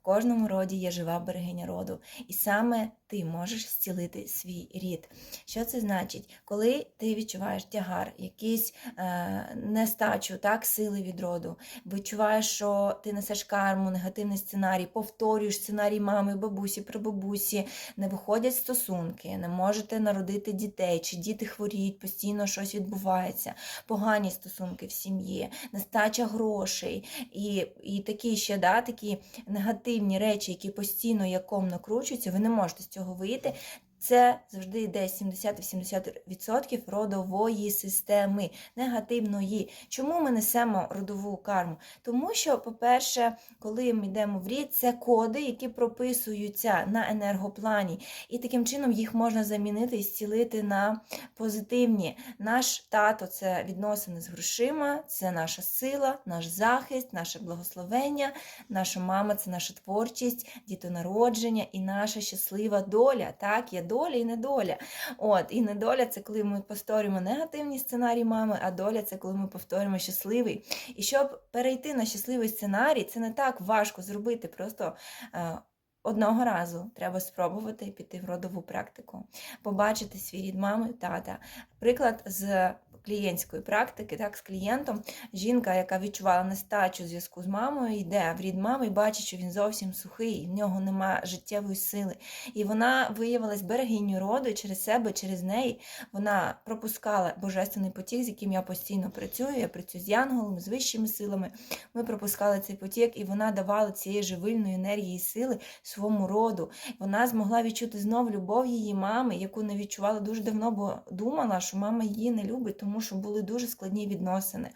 В кожному роді є жива берегиня роду, і саме ти можеш зцілити свій рід. Що це значить? Коли ти відчуваєш тягар, якийсь е, нестачу, так, сили від роду, відчуваєш, що ти несеш карму, негативний сценарій, повторюєш сценарій мами, бабусі, прабабусі, не виходять стосунки, не можете народити дітей, чи діти хворіють, постійно щось відбувається, погані стосунки в сім'ї, нестача грошей і, і такі ще да, такі негативні речі, які постійно яком накручуються, ви не можете з цього вийти. Це завжди йде 70-80% родової системи, негативної. Чому ми несемо родову карму? Тому що, по-перше, коли ми йдемо в рід, це коди, які прописуються на енергоплані, і таким чином їх можна замінити і зцілити на позитивні. Наш тато це відносини з грошима, це наша сила, наш захист, наше благословення, наша мама це наша творчість, дітонародження і наша щаслива доля. Так, є доля і недоля. От, і недоля це коли ми повторюємо негативні сценарії мами, а доля це коли ми повторюємо щасливий. І щоб перейти на щасливий сценарій, це не так важко зробити. Просто е, одного разу треба спробувати піти в родову практику, побачити свій рід мами, тата. Приклад з клієнтської практики, так, з клієнтом, жінка, яка відчувала нестачу зв'язку з мамою, йде в рід мами і бачить, що він зовсім сухий, в нього нема життєвої сили. І вона виявилась берегиню роду, через себе, через неї вона пропускала божественний потік, з яким я постійно працюю. Я працюю з янголами, з вищими силами. Ми пропускали цей потік, і вона давала цієї живильної енергії і сили своєму роду. Вона змогла відчути знов любов її мами, яку не відчувала дуже давно, бо думала, що мама її не любить, тому що були дуже складні відносини.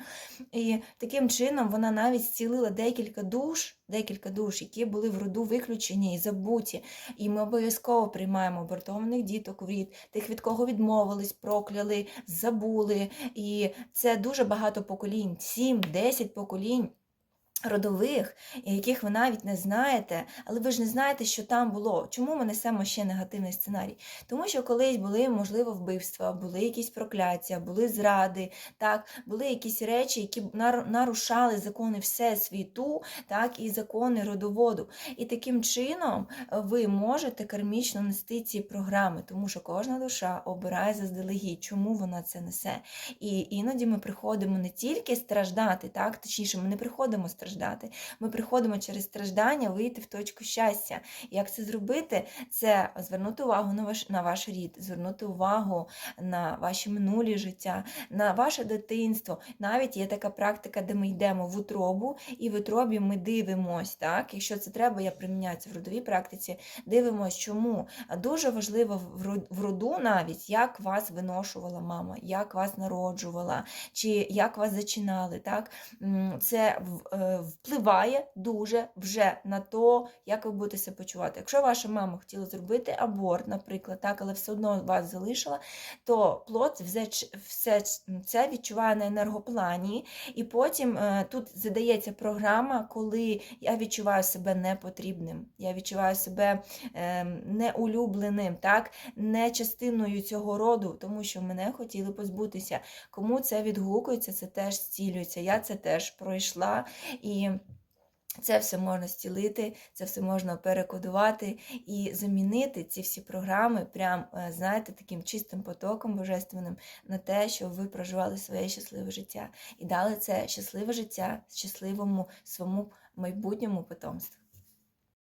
І таким чином вона навіть зцілила декілька душ, декілька душ, які були в роду виключені і забуті. І ми обов'язково приймаємо абортованих діток в рід, тих, від кого відмовились, прокляли, забули. І це дуже багато поколінь, 7-10 поколінь. Родових, яких ви навіть не знаєте, але ви ж не знаєте, що там було. Чому ми несемо ще негативний сценарій? Тому що колись були, можливо, вбивства, були якісь прокляття, були зради, так, були якісь речі, які нарушали закони Всесвіту, так, і закони родоводу. І таким чином ви можете кармічно нести ці програми, тому що кожна душа обирає заздалегідь, чому вона це несе. І іноді ми приходимо не тільки страждати, так, точніше, ми не приходимо страждати страждати. Ми приходимо через страждання вийти в точку щастя. Як це зробити? Це звернути увагу на ваш на ваш рід, звернути увагу на ваші минулі життя, на ваше дитинство. Навіть є така практика, де ми йдемо в утробу, і в утробі ми дивимось. Так? Якщо це треба, я приміняю це в родовій практиці, дивимось, чому. Дуже важливо в роду навіть, як вас виношувала мама, як вас народжувала, чи як вас зачинали. Так? Це е, впливає дуже вже на то, як ви будете себе почувати. Якщо ваша мама хотіла зробити аборт, наприклад, так, але все одно вас залишила, то плод все, це відчуває на енергоплані, і потім е, тут задається програма, коли я відчуваю себе непотрібним, я відчуваю себе е, неулюбленим, так, не частиною цього роду, тому що мене хотіли позбутися. Кому це відгукується, це теж зцілюється. Я це теж пройшла. І це все можна стілити, це все можна перекодувати і замінити ці всі програми, прям, е, знаєте, таким чистим потоком божественним на те, щоб ви проживали своє щасливе життя і дали це щасливе життя щасливому своєму майбутньому потомству.